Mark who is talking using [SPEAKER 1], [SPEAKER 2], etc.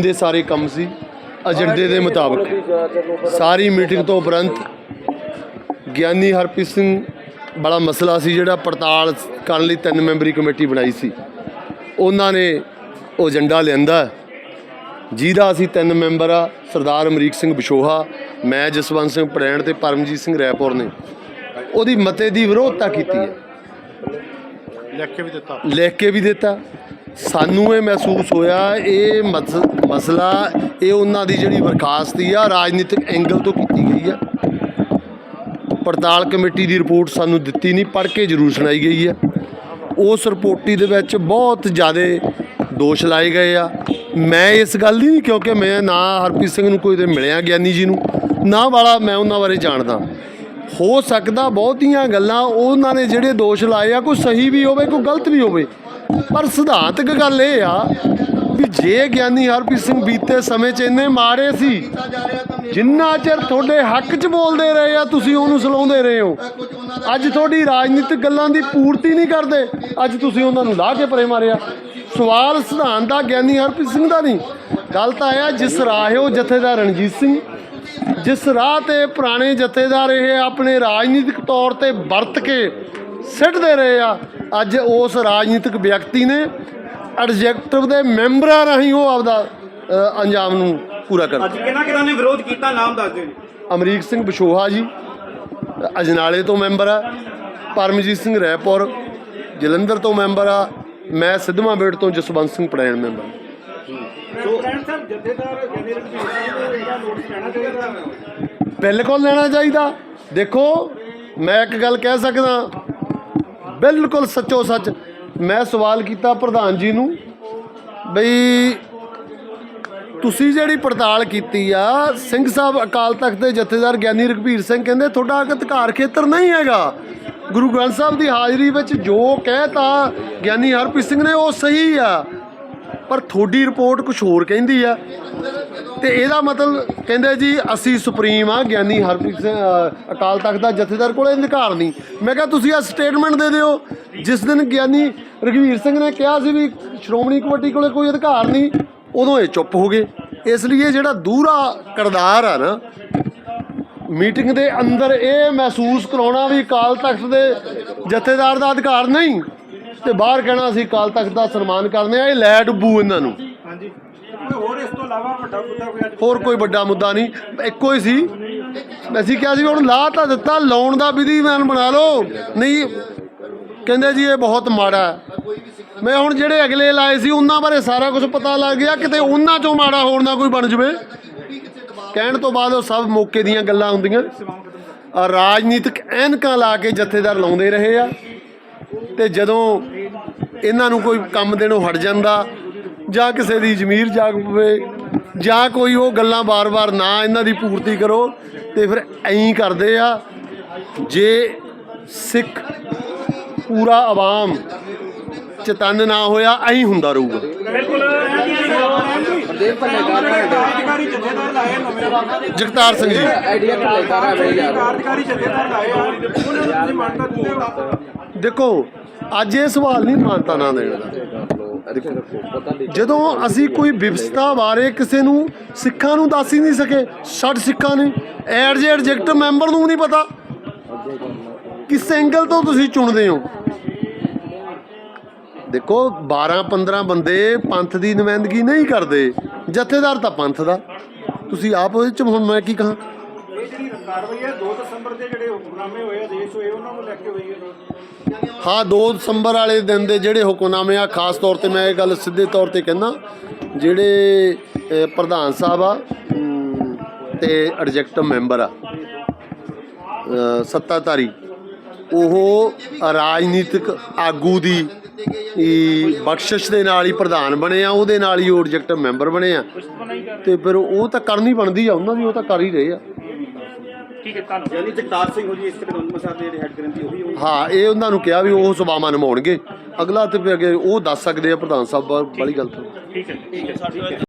[SPEAKER 1] ਦੇ ਸਾਰੇ ਕੰਮ ਸੀ ਏਜੰਡੇ ਦੇ ਮੁਤਾਬਕ। ਸਾਰੀ ਮੀਟਿੰਗ ਤੋਂ ਉਪਰੰਤ ਗਿਆਨੀ ਹਰਪ੍ਰੀਤ ਸਿੰਘ ਬੜਾ ਮਸਲਾ ਸੀ ਜਿਹੜਾ ਪੜਤਾਲ ਕਰਨ ਲਈ ਤਿੰਨ ਮੈਂਬਰੀ ਕਮੇਟੀ ਬਣਾਈ ਸੀ। ਉਹਨਾਂ ਨੇ ਉਹ ਏਜੰਡਾ ਲਿਆਂਦਾ। ਜਿਹਦਾ ਅਸੀਂ ਤਿੰਨ ਮੈਂਬਰ ਆ ਸਰਦਾਰ ਅਮਰੀਕ ਸਿੰਘ ਬਿਸ਼ੋਹਾ ਮੈਂ ਜਸਵੰਤ ਸਿੰਘ ਪ੍ਰੈਣ ਤੇ ਪਰਮਜੀਤ ਸਿੰਘ ਰੈਪੁਰ ਨੇ। ਉਹਦੀ ਮਤੇ ਦੀ ਵਿਰੋਧਤਾ ਕੀਤੀ ਹੈ।
[SPEAKER 2] ਲਿਖ ਕੇ ਵੀ ਦਿੱਤਾ।
[SPEAKER 1] ਲਿਖ ਕੇ ਵੀ ਦਿੱਤਾ। ਸਾਨੂੰ ਇਹ ਮਹਿਸੂਸ ਹੋਇਆ, ਇਹ ਮਸ- ਮਸਲਾ, ਇਹ ਉਹਨਾਂ ਦੀ ਜਿਹੜੀ ਬਰਖਾਸਤੀ ਆ, ਰਾਜਨੀਤਿਕ ਐਂਗਲ ਤੋਂ ਕੀਤੀ ਗਈ ਆ। ਪੜਤਾਲ ਕਮੇਟੀ ਦੀ ਰਿਪੋਰਟ ਸਾਨੂੰ ਦਿੱਤੀ ਨਹੀਂ, ਪੜ੍ਹ ਕੇ ਜ਼ਰੂਰ ਸੁਣਾਈ ਗਈ ਆ। ਉਸ ਰਿਪੋਰਟੀ ਦੇ ਵਿੱਚ ਬਹੁਤ ਜ਼ਿਆਦਾ ਦੋਸ਼ ਲਾਏ ਗਏ ਆ। ਮੈਂ ਇਸ ਗੱਲ ਦੀ ਨਹੀਂ, ਕਿਉਂਕਿ ਮੈਂ ਨਾ ਹਰਪ੍ਰੀਤ ਸਿੰਘ ਨੂੰ ਕੋਈ ਤੇ ਮਿਲਿਆ, ਗਿਆਨੀ ਜੀ ਨੂੰ, ਨਾ ਵਾਲਾ ਮੈਂ ਉਹਨਾਂ ਬਾਰੇ ਜਾਣਦਾ। ਹੋ ਸਕਦਾ ਬਹੁਤੀਆਂ ਗੱਲਾਂ, ਉਹਨਾਂ ਨੇ ਜਿਹੜੇ ਦੋਸ਼ ਲਾਏ ਆ, ਕੋਈ ਸਹੀ ਵੀ ਹੋਵੇ, ਕੋਈ ਗਲਤ ਵੀ ਹੋਵੇ ਪਰ ਸਿਧਾਂਤਕ ਗੱਲ ਇਹ ਆ ਵੀ ਜੇ ਗਿਆਨੀ ਹਰਪ੍ਰੀਤ ਸਿੰਘ ਬੀਤੇ ਸਮੇਂ 'ਚ ਇੰਨੇ ਮਾਰੇ ਸੀ, ਜਿੰਨਾ ਚਿਰ ਤੁਹਾਡੇ ਹੱਕ 'ਚ ਬੋਲਦੇ ਰਹੇ ਆ, ਤੁਸੀਂ ਉਹਨੂੰ ਸਲਾਉਂਦੇ ਰਹੇ ਹੋ। ਅੱਜ ਤੁਹਾਡੀ ਰਾਜਨੀਤਿਕ ਗੱਲਾਂ ਦੀ ਪੂਰਤੀ ਨਹੀਂ ਕਰਦੇ, ਅੱਜ ਤੁਸੀਂ ਉਹਨਾਂ ਨੂੰ ਲਾਹ ਕੇ ਪਰੇ ਮਾਰਿਆ। ਸਵਾਲ ਸਿਧਾਂਤ ਦਾ ਗਿਆਨੀ ਹਰਪ੍ਰੀਤ ਸਿੰਘ ਦਾ ਨਹੀਂ। ਗੱਲ ਤਾਂ ਇਹ ਆ, ਜਿਸ ਰਾਹਿਓ ਜਥੇਦਾਰ ਰਣਜੀਤ ਸਿੰਘ। ਜਿਸ ਰਾਹ ਤੇ ਪੁਰਾਣੇ ਜਥੇਦਾਰ ਇਹ ਆਪਣੇ ਰਾਜਨੀਤਿਕ ਤੌਰ ਤੇ ਵਰਤ ਕੇ ਸਿੱਟਦੇ ਰਹੇ ਆ ਅੱਜ ਉਸ ਰਾਜਨੀਤਿਕ ਵਿਅਕਤੀ ਨੇ ਐਡਜੈਕਟਿਵ ਦੇ ਮੈਂਬਰਾਂ ਰਾਹੀਂ ਉਹ ਆਪਦਾ ਅੰਜਾਮ ਨੂੰ ਪੂਰਾ ਕਰ
[SPEAKER 3] ਅੱਜ ਕਿਹਨਾਂ ਕਿਹਨਾਂ ਨੇ ਵਿਰੋਧ ਕੀਤਾ? ਨਾਮ ਦੱਸ ਦਿਓ ਜੀ।
[SPEAKER 1] ਅਮਰੀਕ ਸਿੰਘ ਬਿਸ਼ੋਹਾ ਜੀ ਅਜਨਾਲੇ ਤੋਂ ਮੈਂਬਰ ਆ ਪਰਮਜੀਤ ਸਿੰਘ ਰੈਪੁਰ ਜਲੰਧਰ ਤੋਂ ਮੈਂਬਰ ਆ ਮੈਂ ਸਿੱਧਵਾਂ ਬੇੜ ਤੋਂ ਜਸਵੰਤ ਸਿੰਘ ਪੜੈਣ ਮੈਂਬਰ। ਬਿਲਕੁਲ ਲੈਣਾ ਚਾਹੀਦਾ। ਦੇਖੋ ਮੈਂ ਇੱਕ ਗੱਲ ਕਹਿ ਸਕਦਾ ਬਿਲਕੁਲ ਸੱਚੋ ਸੱਚ ਮੈਂ ਸਵਾਲ ਕੀਤਾ ਪ੍ਰਧਾਨ ਜੀ ਨੂੰ ਬਈ ਤੁਸੀਂ ਜਿਹੜੀ ਪੜਤਾਲ ਕੀਤੀ ਆ, ਸਿੰਘ ਸਾਹਿਬ ਅਕਾਲ ਤਖਤ ਦੇ ਜਥੇਦਾਰ ਗਿਆਨੀ ਰਘਬੀਰ ਸਿੰਘ ਕਹਿੰਦੇ ਤੁਹਾਡਾ ਅਧਿਕਾਰ ਖੇਤਰ ਨਹੀਂ ਹੈਗਾ। ਗੁਰੂ ਗ੍ਰੰਥ ਸਾਹਿਬ ਦੀ ਹਾਜ਼ਰੀ ਵਿੱਚ ਜੋ ਕਹਿਤਾ ਗਿਆਨੀ ਹਰਪ੍ਰੀਤ ਸਿੰਘ ਨੇ ਉਹ ਸਹੀ ਆ। ਪਰ ਤੁਹਾਡੀ ਰਿਪੋਰਟ ਕੁਝ ਹੋਰ ਕਹਿੰਦੀ ਆ। ਤੇ ਇਹਦਾ ਮਤਲਬ ਕਹਿੰਦੇ ਜੀ, ਅਸੀਂ ਸੁਪਰੀਮ ਆ, ਗਿਆਨੀ ਹਰਪ੍ਰੀਤ ਸਿੰਘ ਅਕਾਲ ਤਖਤ ਦਾ ਜਥੇਦਾਰ ਕੋਲ ਅਧਿਕਾਰ ਨਹੀਂ। ਮੈਂ ਕਿਹਾ, ਤੁਸੀਂ ਆ ਸਟੇਟਮੈਂਟ ਦੇ ਦਿਓ। ਜਿਸ ਦਿਨ ਗਿਆਨੀ ਰਘਵੀਰ ਸਿੰਘ ਨੇ ਕਿਹਾ ਸੀ ਵੀ ਸ਼੍ਰੋਮਣੀ ਕਮੇਟੀ ਕੋਲੇ ਕੋਈ ਅਧਿਕਾਰ ਨਹੀਂ, ਉਦੋਂ ਇਹ ਚੁੱਪ ਹੋ ਗਏ। ਇਸ ਲਈ ਇਹ ਜਿਹੜਾ ਦੂਰਾ ਕਰਦਾਰ ਆ ਨਾ, ਮੀਟਿੰਗ ਦੇ ਅੰਦਰ ਇਹ ਮਹਿਸੂਸ ਕਰਾਉਣਾ ਵੀ ਅਕਾਲ ਤਖਤ ਦੇ ਜਥੇਦਾਰ ਦਾ ਅਧਿਕਾਰ ਨਹੀਂ। ਤੇ ਬਾਹਰ ਕਹਿਣਾ ਅਸੀਂ ਅਕਾਲ ਤਖਤ ਦਾ ਸਨਮਾਨ ਕਰਦੇ ਆ ਇਹ ਲੈ ਡੁੱਬੂ ਇਹਨਾਂ ਨੂੰ।
[SPEAKER 3] ਹਾਂਜੀ। ਹੋਰ ਇਸ ਤੋਂ ਇਲਾਵਾ ਵੱਡਾ ਮੁੱਦਾ ਕੋਈ ਅੱਜ
[SPEAKER 1] ਹੋਰ ਕੋਈ ਵੱਡਾ ਮੁੱਦਾ ਨਹੀਂ ਇੱਕੋ ਹੀ ਸੀ। ਅਸੀਂ ਕਿਹਾ ਸੀ ਹੁਣ ਲਾ ਤਾਂ ਦਿੱਤਾ ਲਾਉਣ ਦਾ ਵਿਧੀਮਾਨ ਬਣਾ ਲਓ। ਨਹੀਂ ਕਹਿੰਦੇ ਜੀ ਇਹ ਬਹੁਤ ਮਾੜਾ ਹੈ। ਮੈਂ ਹੁਣ ਜਿਹੜੇ ਅਗਲੇ ਲਾਏ ਸੀ ਉਹਨਾਂ ਬਾਰੇ ਸਾਰਾ ਕੁਝ ਪਤਾ ਲੱਗ ਗਿਆ ਕਿਤੇ ਉਹਨਾਂ ਚੋਂ ਮਾੜਾ ਹੋਰ ਨਾ ਕੋਈ ਬਣ ਜਵੇ। ਕਹਿਣ ਤੋਂ ਬਾਅਦ ਉਹ ਸਭ ਮੌਕੇ ਦੀਆਂ ਗੱਲਾਂ ਹੁੰਦੀਆਂ। ਆ ਰਾਜਨੀਤਿਕ ਐਨਕਾਂ ਲਾ ਕੇ ਜਥੇਦਾਰ ਲਾਉਂਦੇ ਰਹੇ ਆ। ਤੇ ਜਦੋਂ ਇਹਨਾਂ ਨੂੰ ਕੋਈ ਕੰਮ ਦੇਣੋਂ ਹਟ ਜਾਂਦਾ ਜਾਂ ਕਿਸੇ ਦੀ ਜ਼ਮੀਰ ਜਾਗ ਪਵੇ ਜਾਂ ਕੋਈ ਉਹ ਗੱਲਾਂ ਬਾਰ-ਬਾਰ ਨਾ ਇਹਨਾਂ ਦੀ ਪੂਰਤੀ ਕਰੋ ਤੇ ਫਿਰ ਐਂ ਕਰਦੇ ਆ ਜੇ ਸਿੱਖ ਪੂਰਾ ਆਵਾਮ ਚਤਨ ਨਾ ਹੋਇਆ ਐਂ ਹੁੰਦਾ ਰਹੂਗਾ। ਜਗਤਾਰ ਸਿੰਘ ਜੀ। ਦੇਖੋ ਅੱਜ ਇਹ ਸਵਾਲ ਨਹੀਂ ਮਾਨਤਾ ਨਾ ਦੇਣ ਦਾ। ਜਦੋਂ ਅਸੀਂ ਕੋਈ ਵਿਵਸਥਾ ਬਾਰੇ ਕਿਸੇ ਨੂੰ, ਸਿੱਖਾਂ ਨੂੰ ਦੱਸ ਹੀ ਨਹੀਂ ਸਕੇ, ਛੱਡ ਸਿੱਖਾਂ ਨੇ, ਐਡ ਜੇ ਐਡਜੈਕਟ ਮੈਂਬਰ ਨੂੰ ਨਹੀਂ ਪਤਾ, ਕਿਸ ਐਂਗਲ ਤੋਂ ਤੁਸੀਂ ਚੁਣਦੇ ਹੋ? ਦੇਖੋ 12 15 ਬੰਦੇ ਪੰਥ ਦੀ ਨੁਮਾਇੰਦਗੀ ਨਹੀਂ ਕਰਦੇ, ਜਥੇਦਾਰ ਤਾਂ ਪੰਥ ਦਾ। ਤੁਸੀਂ ਆਪ ਉਹਦੇ ਚ ਹੁਣ ਮੈਂ ਕੀ ਕਹਾਂ?
[SPEAKER 3] ਕਾਰਵਾਈ ਹੈ? 2 ਦਸੰਬਰ ਦੇ ਜਿਹੜੇ ਹੁਕਮਨਾਮੇ ਹੋਏ ਆਦੇਸ਼ ਹੋਏ ਉਹਨਾਂ ਨੂੰ ਲੈ ਕੇ ਹੋਈ ਹੈ
[SPEAKER 1] ਹਾਂ 2 ਦਸੰਬਰ ਵਾਲੇ ਦਿਨ ਦੇ ਜਿਹੜੇ ਹੁਕਮਨਾਮੇ ਆ ਖਾਸ ਤੌਰ ਤੇ ਮੈਂ ਇਹ ਗੱਲ ਸਿੱਧੇ ਤੌਰ ਤੇ ਕਹਿੰਦਾ ਜਿਹੜੇ ਪ੍ਰਧਾਨ ਸਾਹਿਬ ਆ ਅਮ, ਤੇ ਐਡਜੈਕਟਿਵ ਮੈਂਬਰ ਆ ਸੱਤਾਧਾਰੀ ਉਹ ਰਾਜਨੀਤਿਕ ਆਗੂ ਦੀ ਹੀ ਬਖਸ਼ਿਸ਼ ਦੇ ਨਾਲ ਹੀ ਪ੍ਰਧਾਨ ਬਣੇ ਆ ਉਹਦੇ ਨਾਲ ਹੀ ਉਹ ਐਡਜੈਕਟਿਵ ਮੈਂਬਰ ਬਣੇ ਆ। ਤੇ ਫਿਰ ਉਹ ਤਾਂ ਕਰਨੀ ਬਣਦੀ ਆ ਉਹਨਾਂ ਦੀ ਉਹ ਤਾਂ ਕਰ ਹੀ ਰਹੇ ਆ।
[SPEAKER 3] ਯਾਨੀ ਜਗਤਾਰ ਸਿੰਘ ਹੋ ਜੀ ਇਸ ਤਕਨੰਦ ਸਾਹਿਬ ਦੇ ਜਿਹੜੇ ਹੈੱਡ ਗ੍ਰੰਥੀ ਉਹ ਵੀ
[SPEAKER 1] ਹਾਂ ਇਹ ਉਹਨਾਂ ਨੂੰ ਕਿਹਾ ਵੀ ਉਹ ਸਭਾਵਾਂ ਨਿਭਾਉਣਗੇ। ਅਗਲਾ ਤੇ ਫਿਰ ਅੱਗੇ ਉਹ ਦੱਸ ਸਕਦੇ ਆ ਪ੍ਰਧਾਨ ਸਾਹਿਬ ਵਾਲੀ ਗੱਲ ਤੋਂ।